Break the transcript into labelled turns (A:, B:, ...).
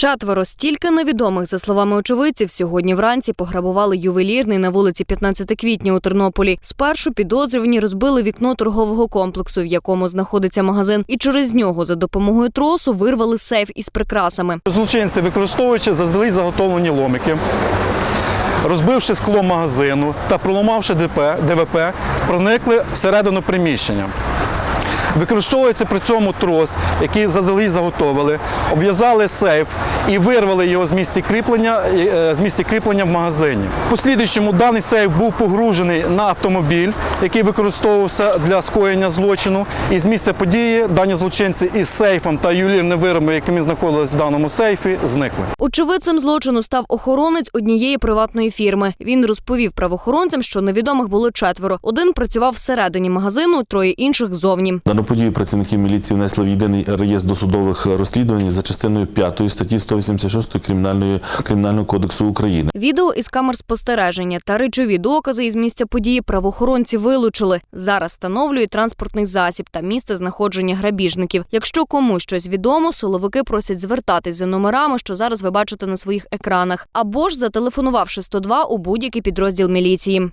A: Четверо стільки невідомих, за словами очевидців, сьогодні вранці пограбували ювелірний на вулиці 15 квітня у Тернополі. Спершу підозрювані розбили вікно торгового комплексу, в якому знаходиться магазин, і через нього за допомогою тросу вирвали сейф із прикрасами.
B: Злочинці, використовуючи заздалегідь заготовлені ломики, розбивши скло магазину та проламавши ДП, ДВП, проникли всередину приміщення. Використовується при цьому трос, який заздалегідь заготовили, обв'язали сейф і вирвали його з місця кріплення, е, з місця кріплення в магазині. В послідуючому даний сейф був погружений на автомобіль, який використовувався для скоєння злочину. І з місця події дані злочинці із сейфом та ювелірними виробами, якими знаходились в даному сейфі, зникли.
A: Очевидцем злочину став охоронець однієї приватної фірми. Він розповів правоохоронцям, що невідомих було четверо. Один працював всередині магазину, троє інших зовні.
C: Дану подію працівники міліції внесли в єдиний реєстр досудових розслідувань за частиною 5 статті 186 Кримінальної Кримінального кодексу України.
A: Відео із камер спостереження та речові докази із місця події правоохоронці вилучили. Зараз встановлюють транспортний засіб та місце знаходження грабіжників. Якщо комусь щось відомо, силовики просять звертатись за номерами, що зараз ви бачите на своїх екранах, або ж зателефонувавши 102 у будь-який підрозділ міліції.